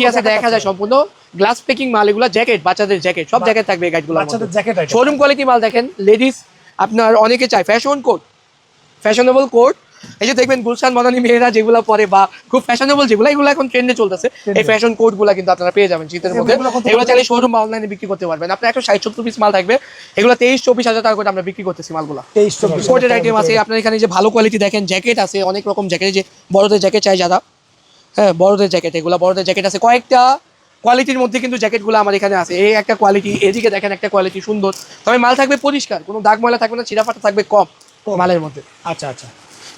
ঠিক আছে দেখা যায় সম্পূর্ণ। গ্লাস প্যাকিং মাল এগুলো জ্যাকেট বাচ্চাদের জ্যাকেট সব জ্যাকেট থাকবে গাইডগুলো বাচ্চাদের জ্যাকেট শোরুম কোয়ালিটি মাল দেখেন লেডিস আপনার অনেকে চায় ফ্যাশন কোট ফ্যাশনেবল কোট এই যে দেখবেন গুলশান মদানি মেয়েরা যেগুলো পরে বা খুব ফ্যাশনেবল যেগুলো এগুলো এখন ট্রেন্ডে চলতেছে। এই ফ্যাশন কোটগুলো কিন্তু আপনারা পেয়ে যাবেন শীতের মধ্যে। এগুলো চাইলে শোরুম অনলাইনে বিক্রি করতে পারবেন। আপনার একশো ষাট সত্তর পিস মাল থাকবে। এগুলো তেইশ চব্বিশ হাজার টাকা করে আমরা বিক্রি করতেছি মালগুলো। কোটের আইটেম আছে আপনার এখানে যে ভালো কোয়ালিটি দেখেন জ্যাকেট আছে অনেক রকম জ্যাকেট যে বড়দের জ্যাকেট চাই যারা। হ্যাঁ বড়দের জ্যাকেট এগুলো বড়দের জ্যাকেট আছে। কয়েকটা কোয়ালিটির মধ্যে কিন্তু জ্যাকেটগুলো আমার এখানে আছে। এই একটা কোয়ালিটি এদিকে দেখেন একটা কোয়ালিটি সুন্দর। তবে মাল থাকবে পরিষ্কার কোনো দাগ ময়লা থাকবে না ছিঁড়াফাটা থাকবে কম। মালের মধ্যে। আচ্ছা আচ্ছা।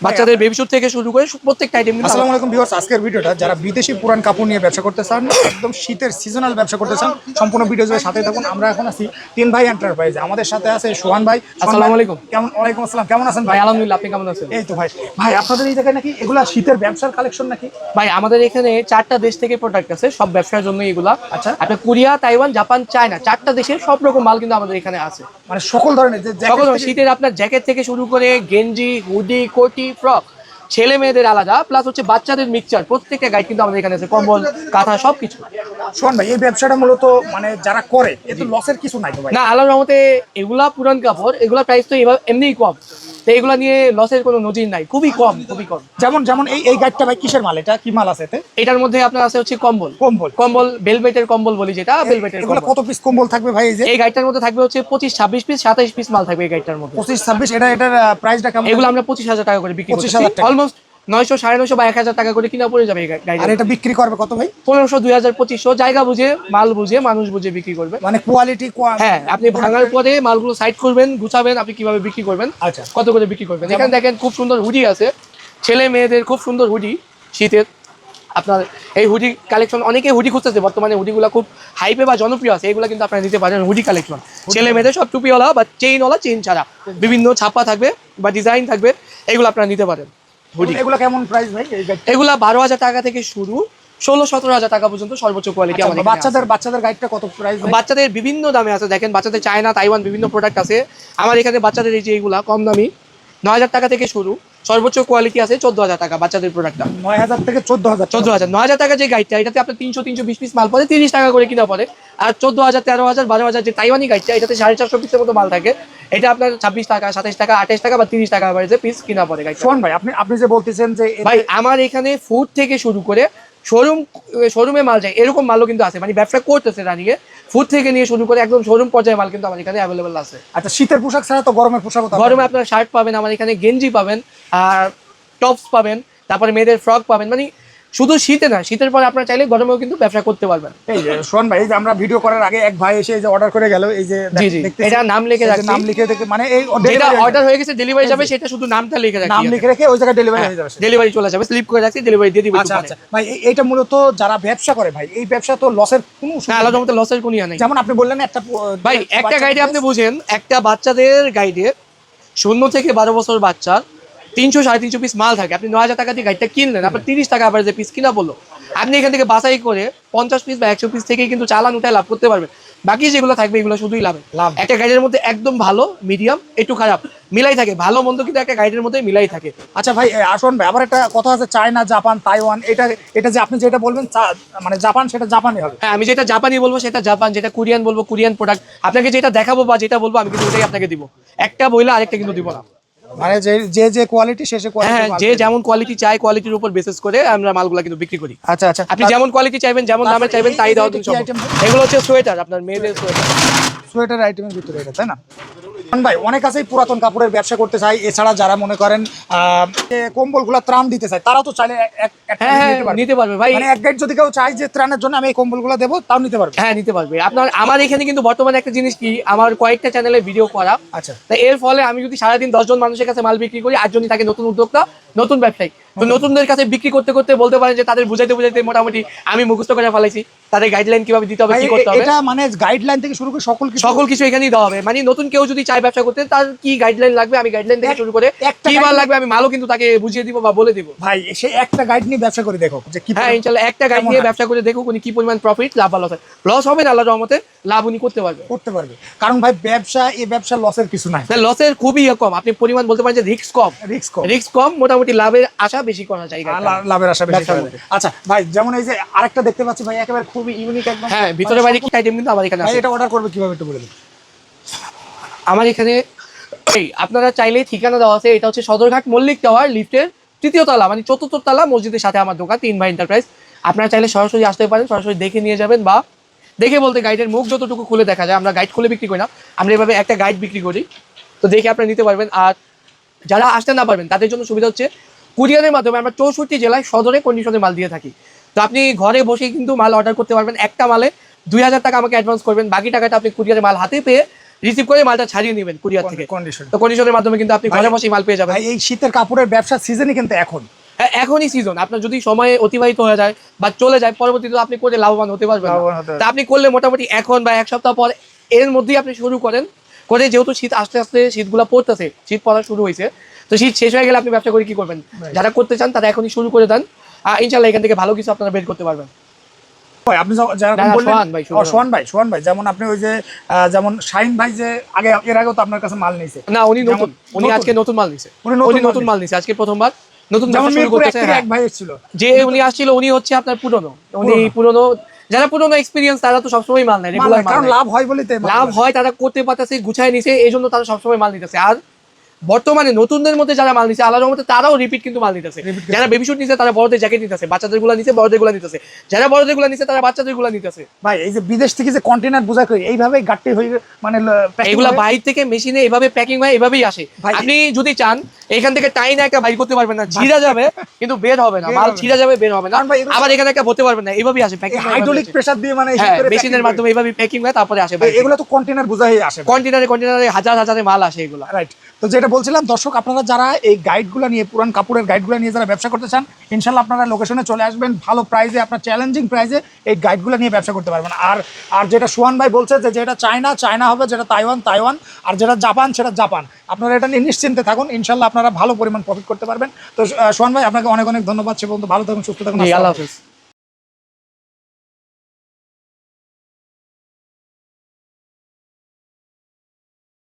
বাচ্চাদের বেবি স্যুট থেকে শুরু করে প্রত্যেকটা আইটেম আসসালামু আলাইকুম ভিউয়ার্স আজকের ভিডিওটা যারা বিদেশি পুরান কাপড় নিয়ে ব্যবসা করতে চান একদম শীতের সিজনাল ব্যবসা করতে চান সম্পূর্ণ ভিডিও জুড়ে সাথে থাকুন। আমরা এখন আছি তিন ভাই এন্টারপ্রাইজে আমাদের সাথে আছে সোহান ভাই। আসসালামু আলাইকুম। কেমন ওয়ালাইকুম আসসালাম কেমন আছেন ভাই? আলহামদুলিল্লাহ আপনি কেমন আছেন? এই তো ভাই। ভাই আপনাদের এই জায়গায় নাকি এগুলা শীতের ব্যবসার কালেকশন নাকি? ভাই আমাদের এখানে চারটা দেশ থেকে প্রোডাক্ট আছে সব ব্যবসার জন্য এগুলা। আচ্ছা। আপনার কোরিয়া তাইওয়ান জাপান চায়না চারটা দেশের সব রকম মাল কিন্তু আমাদের এখানে আছে। মানে সকল ধরনের যে সকল শীতের আপনার জ্যাকেট থেকে শুরু করে গেঞ্জি হুডি কোটি ফ্রক। ছেলে মেয়েদের আলাদা প্লাস হচ্ছে বাচ্চাদের মিক্সচার প্রত্যেকটা গাইড কিন্তু আমাদের এখানে আছে কম্বল কাঁথা সব কিছু শোন ভাই এই ব্যবসাটা মূলত মানে যারা করে এতে লসের কিছু নাই না আল্লাহর রহমতে এগুলা পুরান কাপড় এগুলা প্রাইস তো এমনিই কম। তো এগুলো নিয়ে লসের কোনো নজির নাই খুবই কম খুবই কম। যেমন যেমন এই এই গাড়িটা ভাই কিসের মাল? এটা কি মাল আছে এতে? এটার মধ্যে আপনার আছে হচ্ছে কম্বল। কম্বল। কম্বল বেলবেটের কম্বল বলি যেটা বেলবেটের এগুলো কম্বল। কত পিস কম্বল থাকবে ভাই এই যে? এই গাইডটার মধ্যে থাকবে হচ্ছে পঁচিশ ছাব্বিশ পিস সাতাইশ পিস মাল থাকবে এই গাড়িটার মধ্যে। পঁচিশ ছাব্বিশ এটা এটার প্রাইসটা কেমন? এগুলো আমরা পঁচিশ হাজার টাকা করে বিক্রি 25,000 করছি। অলমোস্ট নয়শো সাড়ে নয়শো বা এক হাজার টাকা করে কিনা পড়ে যাবে আর এটা বিক্রি করবে কত ভাই? পনেরোশো দুই হাজার পঁচিশশো জায়গা বুঝে মাল বুঝে মানুষ বুঝে বিক্রি করবে। মানে কোয়ালিটি হ্যাঁ আপনি ভাঙার পরে মালগুলো সাইড করবেন গুছাবেন আপনি কীভাবে বিক্রি করবেন আচ্ছা। কত করে বিক্রি করবেন। এখানে দেখেন খুব সুন্দর হুডি আছে। ছেলে মেয়েদের খুব সুন্দর হুডি শীতের। আপনার এই হুডি কালেকশন অনেকে হুডি খুঁজতেছে বর্তমানে হুডিগুলো খুব হাইপে বা জনপ্রিয় আছে এগুলো কিন্তু আপনারা নিতে পারেন হুডি কালেকশন ছেলে মেয়েদের সব টুপিওয়ালা বা চেইনওয়ালা চেইন ছাড়া। বিভিন্ন ছাপা থাকবে বা ডিজাইন থাকবে এগুলো আপনারা নিতে পারেন। এগুলো কেমন প্রাইস ভাই? এই এগুলা বারো হাজার টাকা থেকে শুরু ষোলো সতেরো হাজার টাকা পর্যন্ত সর্বোচ্চ কোয়ালিটি আমাদের বাচ্চাদের বাচ্চাদের গাইডটা কত প্রাইস বাচ্চাদের বিভিন্ন দামে আছে। দেখেন বাচ্চাদের চায়না তাইওয়ান বিভিন্ন প্রোডাক্ট আছে। আমার এখানে বাচ্চাদের এই যে এইগুলা কম দামি। নয় হাজার টাকা থেকে শুরু সর্বোচ্চ কোয়ালিটি আছে চোদ্দ হাজার টাকা বাচ্চাদের প্রোডাক্টটা নয় হাজার থেকে চোদ্দ হাজার চোদ্দ হাজার। নয় হাজার টাকা যে গাইডটা এটাতে আপনার তিনশো তিনশো বিশ পিস মাল পড়ে তিরিশ টাকা করে কিনা পড়ে আর চোদ্দ হাজার তেরো হাজার বারো হাজার যে তাইওয়ানি গাইডটা এটাতে সাড়ে চারশো পিসের মতো মাল থাকে। এটা আপনার ছাব্বিশ টাকা সাতাশ টাকা আঠাশ টাকা বা তিরিশ টাকা বাড়িতে পিস কিনা পড়ে গাইড শোন ভাই আপনি আপনি যে বলতেছেন যে ভাই আমার এখানে ফুড থেকে শুরু করে শোরুম শোরুমে মাল যায় এরকম মালও কিন্তু আছে। মানে ব্যবসা করতেছে রানিয়ে ফুড থেকে নিয়ে শুরু করে একদম শোরুম পর্যায়ে মাল কিন্তু আমার এখানে অ্যাভেলেবেল আছে। আচ্ছা শীতের পোশাক ছাড়া তো গরমের পোশাক গরমে আপনার শার্ট পাবেন আমার এখানে গেঞ্জি পাবেন আর টপস পাবেন তারপরে মেয়েদের ফ্রক পাবেন। মানে শুধু শীতে না শীতের পরে আপনারা চাইলে গরমেও কিন্তু ব্যবসা করতে পারবেন। এই যে শোন ভাই এই যে আমরা ভিডিও করার আগে এক ভাই এসে এই যে অর্ডার করে গেল এই যে এটা নাম লিখে রাখছি। নাম লিখে দেখে মানে এই যেটা অর্ডার হয়ে গেছে। ডেলিভারি যাবে সেটা শুধু নামটা লিখে নাম লিখে রেখে ওই জায়গায় ডেলিভারি হয়ে যাবে। ডেলিভারি চলে যাবে স্লিপ করে রাখছি ডেলিভারি দিয়ে দিবে আচ্ছা আচ্ছা। ভাই এই- এইটা মূলত যারা ব্যবসা করে ভাই এই ব্যবসা তো লসের কোনো না আলাদা মতো লসের কোনো নেই। যেমন আপনি বললেন একটা ভাই একটা গাইডে আপনি বুঝেন একটা বাচ্চাদের গাইডে শূন্য থেকে বারো বছর বাচ্চা তিনশো সাড়ে তিনশো পিস মাল থাকে। আপনি নয় হাজার টাকা দিয়ে গাইডটা কিনলেন আপনার তিরিশ টাকা আবার যে পিস কিনা বলল। আপনি এখান থেকে বাছাই করে পঞ্চাশ পিস বা একশো পিস থেকে কিন্তু চালান উঠায় লাভ করতে পারবেন। বাকি যেগুলো থাকবে এগুলো শুধুই লাভে লাভ। একটা গাইডের মধ্যে একদম ভালো মিডিয়াম একটু খারাপ মিলাই থাকে। ভালো মন্দ কিন্তু একটা গাইডের মধ্যে মিলাই থাকে। আচ্ছা ভাই আসুন ভাই আবার একটা কথা আছে চায়না জাপান তাইওয়ান এটা এটা যে আপনি যেটা বলবেন মানে জাপান সেটা জাপানি হবে। হ্যাঁ আমি যেটা জাপানি বলব সেটা জাপান যেটা কোরিয়ান বলব কোরিয়ান প্রোডাক্ট আপনাকে যেটা দেখাবো বা যেটা বলব আমি কিন্তু ওটাই আপনাকে দিব। একটা বইলে আরেকটা কিন্তু দিব না। মানে যে যে যে কোয়ালিটি সে সে হ্যাঁ কোয়ালিটি যে যেমন কোয়ালিটি চাই কোয়ালিটির উপর বেসিস করে আমরা মালগুলা কিন্তু বিক্রি করি। আচ্ছা আচ্ছা। আপনি যেমন কোয়ালিটি চাইবেন যেমন দামে চাইবেন তাই দাও দিন এগুলো হচ্ছে সোয়েটার আপনার মেয়েদের সোয়েটার সোয়েটার আইটেমের ভিতরে এটা তাই না? ভাই অনেক আছেই পুরাতন কাপড়ের ব্যবসা করতে চাই। এছাড়া যারা মনে করেন কম্বলগুলা ত্রাণ দিতে চায় তারাও তো চাইলে হ্যাঁ হ্যাঁ নিতে পারবে। ভাই। মানে এক গাইড যদি কেউ চাই যে ত্রাণের জন্য আমি এই কম্বলগুলা দেবো তাও নিতে পারবে। হ্যাঁ নিতে পারবে। আপনার আমার এখানে কিন্তু বর্তমানে একটা জিনিস কি আমার কয়েকটা চ্যানেলে ভিডিও করা। আচ্ছা। তাই এর ফলে আমি যদি সারাদিন দশজন মানুষের কাছে মাল বিক্রি করি আটজনই তাকে নতুন উদ্যোক্তা। নতুন ব্যবসায়ী। তো নতুনদের কাছে বিক্রি করতে করতে বলতে পারেন যে তাদের বুঝাইতে বুঝাইতে মোটামুটি আমি মুখস্থ করে ফেলাইছি তাদের গাইডলাইন কীভাবে দিতে হবে কি করতে হবে? এটা মানে গাইডলাইন থেকে শুরু করে সকল কিছু সকল কিছু এখানেই দেওয়া হবে। মানে নতুন কেউ যদি চায় ব্যবসা করতে তার কি গাইডলাইন লাগবে? আমি গাইডলাইন থেকে শুরু করে কি guideline- লাগবে আমি মালও কিন্তু তাকে বুঝিয়ে দিব বা বলে দিব। ভাই সে একটা গাইড নিয়ে ব্যবসা করে দেখো যে কি হ্যাঁ ইনশাল্লাহ একটা গাইড নিয়ে ব্যবসা করে দেখো উনি কি পরিমাণ প্রফিট লাভ ভালো লস হয় লস হবে না আল্লাহ রহমতে। লাভ উনি করতে পারবে। করতে পারবে। কারণ ভাই ব্যবসা এই ব্যবসা লসের কিছু নাই। লসের খুবই কম। আপনি পরিমাণ বলতে পারেন যে রিস্ক কম। রিস্ক কম। রিস্ক কম মোটামুটি লাভের আশা বেশি করা যায় লাভের আশা বেশি। আচ্ছা ভাই যেমন এই যে আরেকটা দেখতে পাচ্ছি ভাই একেবারে খুবই ইউনিক একদম। হ্যাঁ ভিতরে বাইরে কি আইটেম কিন্তু আমার এখানে আছে? এটা অর্ডার করবে কীভাবে একটু বলে দিন। আমার এখানে এই আপনারা চাইলে ঠিকানা দেওয়া আছে। এটা হচ্ছে সদরঘাট মল্লিক টাওয়ার লিফটের তৃতীয় তলা মানে চতুর্থ তলা মসজিদের সাথে আমার দোকান তিন ভাই এন্টারপ্রাইজ আপনারা চাইলে সরাসরি আসতে পারেন সরাসরি দেখে নিয়ে যাবেন বা দেখে বলতে গাইডের মুখ যতটুকু খুলে দেখা যায় আমরা গাইড খুলে বিক্রি করি না। আমরা এভাবে একটা গাইড বিক্রি করি তো দেখে আপনারা নিতে পারবেন। আর যারা আসতে না পারবেন তাদের জন্য সুবিধা হচ্ছে কুরিয়ারের মাধ্যমে আমরা চৌষট্টি জেলায় সদরে কন্ডিশনে মাল দিয়ে থাকি। তো আপনি ঘরে বসেই কিন্তু মাল অর্ডার করতে পারবেন। একটা মালে দুই হাজার টাকা আমাকে অ্যাডভান্স করবেন। বাকি টাকাটা আপনি কুরিয়ারে মাল হাতে পেয়ে রিসিভ করে মালটা ছাড়িয়ে নেবেন কুরিয়ার থেকে। কন্ডিশন তো কন্ডিশনের মাধ্যমে কিন্তু আপনি ঘরে বসেই মাল পেয়ে যাবেন। ভাই এই শীতের কাপড়ের ব্যবসার সিজনই কিন্তু এখন। এখনই সিজন আপনার যদি সময় অতিবাহিত হয়ে যায় বা চলে যায় পরবর্তীতে আপনি করে লাভবান হতে পারবেন তা আপনি করলে মোটামুটি এখন বা এক সপ্তাহ পর এর মধ্যেই আপনি শুরু করেন। করে যেহেতু শীত আস্তে আস্তে শীতগুলো পড়তেছে শীত পড়া শুরু হয়েছে তো শীত শেষ হয়ে গেলে আপনি ব্যবসা করে কি করবেন? যারা করতে চান তারা এখনই শুরু করে দেন। ইনশাল্লাহ এখান থেকে ভালো কিছু আপনারা বের করতে পারবেন। আপনি সোহান ভাই, সোহান। ভাই যেমন আপনি ওই যে যেমন শাহিন ভাই যে আগে এর আগেও তো আপনার কাছে মাল নিয়েছে না উনি নতুন। উনি আজকে নতুন মাল নিছে। উনি নতুন মাল নিছে। আজকে প্রথমবার। নতুন যেমন এক হ্যাঁ। এক ভাই এসেছিল। যে উনি আসছিল উনি হচ্ছে আপনার পুরনো। উনি পুরনো যারা পুরনো এক্সপিরিয়েন্স তারা তো সবসময় মাল নেয় রেগুলার লাভ হয় মাল লাভ হয় তারা করতে পারতেছে গুছায় নিছে এই জন্য তারা সবসময় মাল নিতেছে। আর বর্তমানে নতুনদের মধ্যে যারা মাল নিছে আলাদা মধ্যে তারাও রিপিট কিন্তু মাল নিতেছে। যারা বেবি শুট নিছে তারা বড়দের জ্যাকেট নিতেছে বাচ্চাদেরগুলা নিছে বড়দেরগুলা নিতেছে। যারা বড়দেরগুলা নিছে তারা বাচ্চাদেরগুলা নিতেছে। ভাই এই যে বিদেশ থেকে যে কন্টেনার বোঝা করে এইভাবে গাট্টি হয়ে মানে ল- packing বাইরে থেকে মেশিনে এভাবে প্যাকিং হয় এভাবেই আসে। আপনি যদি চান এখান থেকে টাইনে একটা বাইর করতে পারবেন না ছিঁড়া যাবে কিন্তু বের হবে না। মাল ছিঁড়া যাবে বের হবে না। এগুলো- আবার এখানে একটা ভরতে পারবেন না এভাবেই আসে প্যাকিং হাইড্রোলিক প্রেসার দিয়ে মানে এই হ্যাঁ মেশিনের মাধ্যমে এইভাবে প্যাকিং হয় তারপরে আসে। এগুলো তো কন্টেনার বোঝা হয়ে আসে কন্টেনারে কন্টেনারে হাজার হাজারে মাল আসে এগুলা। রাইট তো যেটা বলছিলাম দর্শক আপনারা যারা এই গাইডগুলো নিয়ে পুরান কাপড়ের গাইডগুলো নিয়ে যারা ব্যবসা করতে চান ইনশাল্লাহ আপনারা লোকেশনে চলে আসবেন ভালো প্রাইজে আপনার চ্যালেঞ্জিং প্রাইজে এই গাইডগুলো নিয়ে ব্যবসা করতে পারবেন। আর আর যেটা সোহান ভাই বলছে যে যেটা চায়না চায়না হবে যেটা তাইওয়ান তাইওয়ান আর যেটা জাপান সেটা জাপান। আপনারা এটা নিয়ে নিশ্চিন্তে থাকুন ইনশাল্লাহ আপনারা ভালো পরিমাণ প্রফিট করতে পারবেন। তো সোহান ভাই আপনাকে অনেক অনেক ধন্যবাদ। সে পর্যন্ত ভালো থাকুন সুস্থ থাকুন। আল্লাহ। হাফেজ।